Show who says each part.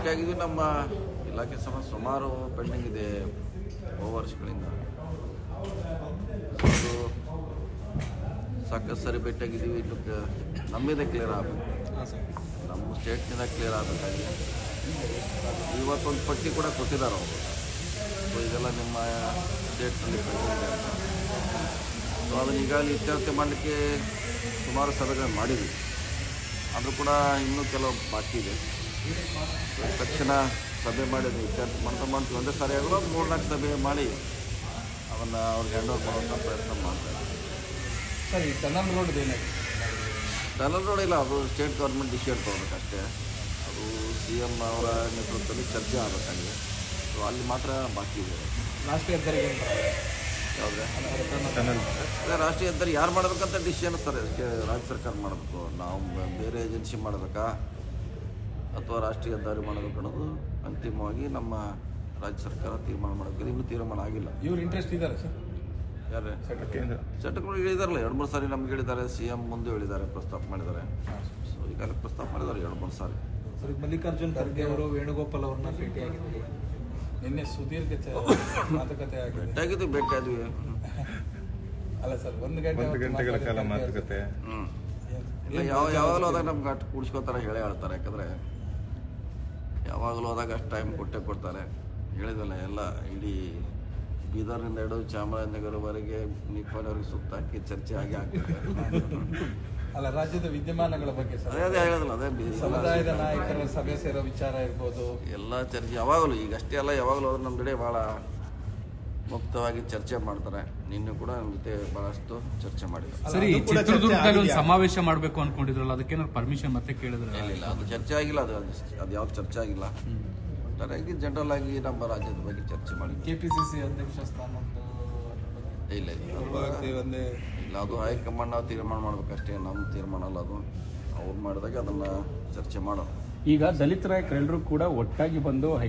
Speaker 1: ಭೇಟಿಯಾಗಿದ್ವಿ ನಮ್ಮ ಇಲಾಖೆ ಸಮ ಸುಮಾರು ಪೆಂಡಿಂಗ್ ಇದೆ ಬಹು ವರ್ಷಗಳಿಂದ. ಸಾಕಷ್ಟು ಸರಿ ಭೇಟಿಯಾಗಿದ್ದೀವಿ. ಇದು ನಮ್ಮಿಂದ ಕ್ಲಿಯರ್ ಆಗಬೇಕು. ನಮ್ಮ ಸ್ಟೇಟ್ನಿಂದ ಕ್ಲಿಯರ್ ಆಗಬೇಕಾಗಿ ಇವತ್ತೊಂದು ಪಟ್ಟಿ ಕೂಡ ಕೊಟ್ಟಿದ್ದಾರೆ ಅವರು. ಸೊ ಇದೆಲ್ಲ ನಿಮ್ಮ ಸ್ಟೇಟ್ನಲ್ಲಿ ಪೆಂಡಿಂಗ್ ಇದೆ ಈಗ ಸೊ ಅದನ್ನ ಈಗಾಗಲೇ ಇತ್ಯರ್ಥ ಮಾಡಲಿಕ್ಕೆ ಸುಮಾರು ಸಭೆಗಳನ್ನು ಮಾಡಿದ್ವಿ. ಆದರೂ ಕೂಡ ಇನ್ನೂ ಕೆಲವು ಬಾಕಿ ಇದೆ. ತಕ್ಷಣ ಸಭೆ ಮಾಡಿದ್ವಿ ಇತ್ಯರ್ಥ ಮಾಡ್ತಾ ಮಾಡ್ತೀವಿ ಒಂದೇ ಸಾರಿ ಆಗಲೂ ಮೂರು ನಾಲ್ಕು ಸಭೆ ಮಾಡಿ ಅವನ್ನ ಅವ್ರಿಗೆ ಹ್ಯಾಂಡ್ ಓವರ್ ಮಾಡುವಂಥ ಪ್ರಯತ್ನ ಮಾಡ್ತಾರೆ.
Speaker 2: ಸರಿ ಈ ಟನಲ್ ರೋಡ್
Speaker 1: ಟನಲ್ ರೋಡ್ ಇಲ್ಲ ಅದು ಸ್ಟೇಟ್ ಗೌರ್ಮೆಂಟ್ ಡಿಸಿಷನ್ ತೊಗೊಬೇಕಷ್ಟೇ ಅದು ಸಿ ಎಂ ಅವರ ನೇತೃತ್ವದಲ್ಲಿ ಚರ್ಚೆ ಆಗಬೇಕಾಗಿದೆ. ಸೊ ಅಲ್ಲಿ ಮಾತ್ರ ಬಾಕಿ ಇದೆ.
Speaker 2: ರಾಷ್ಟ್ರೀಯ ಹೆದ್ದಾರಿಗೆ
Speaker 1: ಯಾವುದೇ? ರಾಷ್ಟ್ರೀಯ ಹೆದ್ದಾರಿ ಯಾರು ಮಾಡಬೇಕಂತ ಡಿಸಿಷನ್ ಸರ್ ರಾಜ್ಯ ಸರ್ಕಾರ ಮಾಡಬೇಕು. ನಾವು ಬೇರೆ ಏಜೆನ್ಸಿ ಮಾಡಬೇಕಾ? ಅಥವಾ ರಾಷ್ಟ್ರೀಯ ಹೆದ್ದಾರಿ ಮಾಡೋದು ಅನ್ನೋದು ಅಂತಿಮವಾಗಿ ನಮ್ಮ ರಾಜ್ಯ ಸರ್ಕಾರ ತೀರ್ಮಾನ ಮಾಡಬೇಕು ಇನ್ನೂ ತೀರ್ಮಾನ ಆಗಿಲ್ಲ.
Speaker 2: ಇವ್ರು ಇಂಟ್ರೆಸ್ಟ್ ಇದ್ದಾರೆ ಸರ್.
Speaker 1: ಯಾರೇ
Speaker 2: ಕೇಂದ್ರ.
Speaker 1: ಚಟಗಳು ಹೇಳಿದಾರಲ್ಲ ಎರಡು ಮೂರು ಸಾರಿ ನಮ್ಗೆ ಹೇಳಿದ್ದಾರೆ ಸಿ ಎಂ ಮುಂದೆ ಹೇಳಿದ್ದಾರೆ ಪ್ರಸ್ತಾಪ ಮಾಡಿದ್ದಾರೆ. ಸೊ ಈಗಾಗಲೇ ಪ್ರಸ್ತಾಪ ಮಾಡಿದ್ದಾರೆ ಎರಡು ಮೂರು ಸಾರಿ.
Speaker 3: ಸರ್ ಮಲ್ಲಿಕಾರ್ಜುನ್ ಖರ್ಗೆ ಅವರು ವೇಣುಗೋಪಾಲ್ ಅವ್ರನ್ನ ಭೇಟಿಯಾಗಿದ್ದಾರೆ
Speaker 2: ನಿನ್ನೆ ಸುದೀರ್ಘ ಮಾತುಕತೆ ಆಗಿದೆ.
Speaker 1: ಭೇಟಿಯಾದ್ವಿ
Speaker 2: ಅಲ್ಲ ಸರ್ ಒಂದು ಗಂಟೆ
Speaker 4: ಒಂದು ಗಂಟೆಗಳ ಕಾಲ ಮಾತುಕತೆ.
Speaker 1: ಹ್ಞೂ ಇಲ್ಲ ಯಾವ ಯಾವಾಗಲೂ ಹೋದಾಗ ನಮ್ಗೆ ಅಷ್ಟು ಕೂಡಿಸ್ಕೋತಾರೆ ಹೇಳೇ ಹೇಳ್ತಾರೆ ಯಾಕಂದರೆ ಯಾವಾಗಲೂ ಹೋದಾಗ ಅಷ್ಟು ಟೈಮ್ ಕೊಟ್ಟೆ ಕೊಡ್ತಾರೆ. ಹೇಳಿದಲ್ಲ ಎಲ್ಲ ಇಡೀ ಬೀದರ್ನಿಂದ ಹಿಡಿದು ಚಾಮರಾಜನಗರವರೆಗೆ ನಿಪ್ಪನವ್ರಿಗೆ ಸುತ್ತಾಕಿ ಚರ್ಚೆ ಆಗಿ ಆಗ್ತದೆ.
Speaker 2: ಅಲ್ಲ ರಾಜ್ಯದ ವಿದ್ಯಮಾನಗಳ ಬಗ್ಗೆ
Speaker 1: ಅದೇ ಅದೇ ಹೇಳಿದಲ್ಲ ಅದೇ
Speaker 2: ಸಮುದಾಯದ ನಾಯಕರ ಸಭೆ ಸೇರೋ ವಿಚಾರ ಇರ್ಬೋದು.
Speaker 1: ಎಲ್ಲ ಚರ್ಚೆ ಯಾವಾಗಲೂ ಈಗಷ್ಟೇ ಅಲ್ಲ ಯಾವಾಗಲೂ ಹೋದ್ರೆ ನಮ್ಮ ಕಡೆ ಭಾಳ ಮುಕ್ತವಾಗಿ ಚರ್ಚೆ ಮಾಡ್ತಾರೆ. ನಿನ್ನೂ ಕೂಡ ನಮ್ಮ ಜೊತೆ ಬಹಳಷ್ಟು ಚರ್ಚೆ ಮಾಡಿದ್ರು.
Speaker 5: ಸರಿ ಚಿತ್ರದುರ್ಗದಲ್ಲಿ ಒಂದು ಸಮಾವೇಶ ಮಾಡಬೇಕು ಅನ್ಕೊಂಡಿದ್ರಲ್ಲ ಅದಕ್ಕೇನಾದ್ರು ಪರ್ಮಿಷನ್ ಮತ್ತೆ ಕೇಳಿದ್ರೆ?
Speaker 1: ಇಲ್ಲ ಅದು ಚರ್ಚೆ ಆಗಿಲ್ಲ ಅದು ಅದು ಯಾವ್ದು ಚರ್ಚೆ ಆಗಿಲ್ಲ. ಒಟ್ಟಾರೆಯಾಗಿ ಜನರಲ್ ಆಗಿ ನಮ್ಮ ರಾಜ್ಯದ ಬಗ್ಗೆ ಚರ್ಚೆ ಮಾಡಿ
Speaker 3: ಕೆಪಿಸಿಸಿ ಅಧ್ಯಕ್ಷ ಸ್ಥಾನ ಅಂತ
Speaker 1: ಇಲ್ಲ ಇಲ್ಲ ಅದು ಹೈಕಮಾಂಡ್ ನಾವು ತೀರ್ಮಾನ ಮಾಡ್ಬೇಕಷ್ಟೇ ನಮ್ಮ ತೀರ್ಮಾನ ಅಲ್ಲ ಅದು. ಅವ್ರು ಮಾಡಿದಾಗ ಅದನ್ನ ಚರ್ಚೆ ಮಾಡೋಣ
Speaker 6: ಈಗ ದಲಿತ ನಾಯಕರೆಲ್ಲರೂ ಕೂಡ ಒಟ್ಟಾಗಿ ಬಂದು ಹೈಕ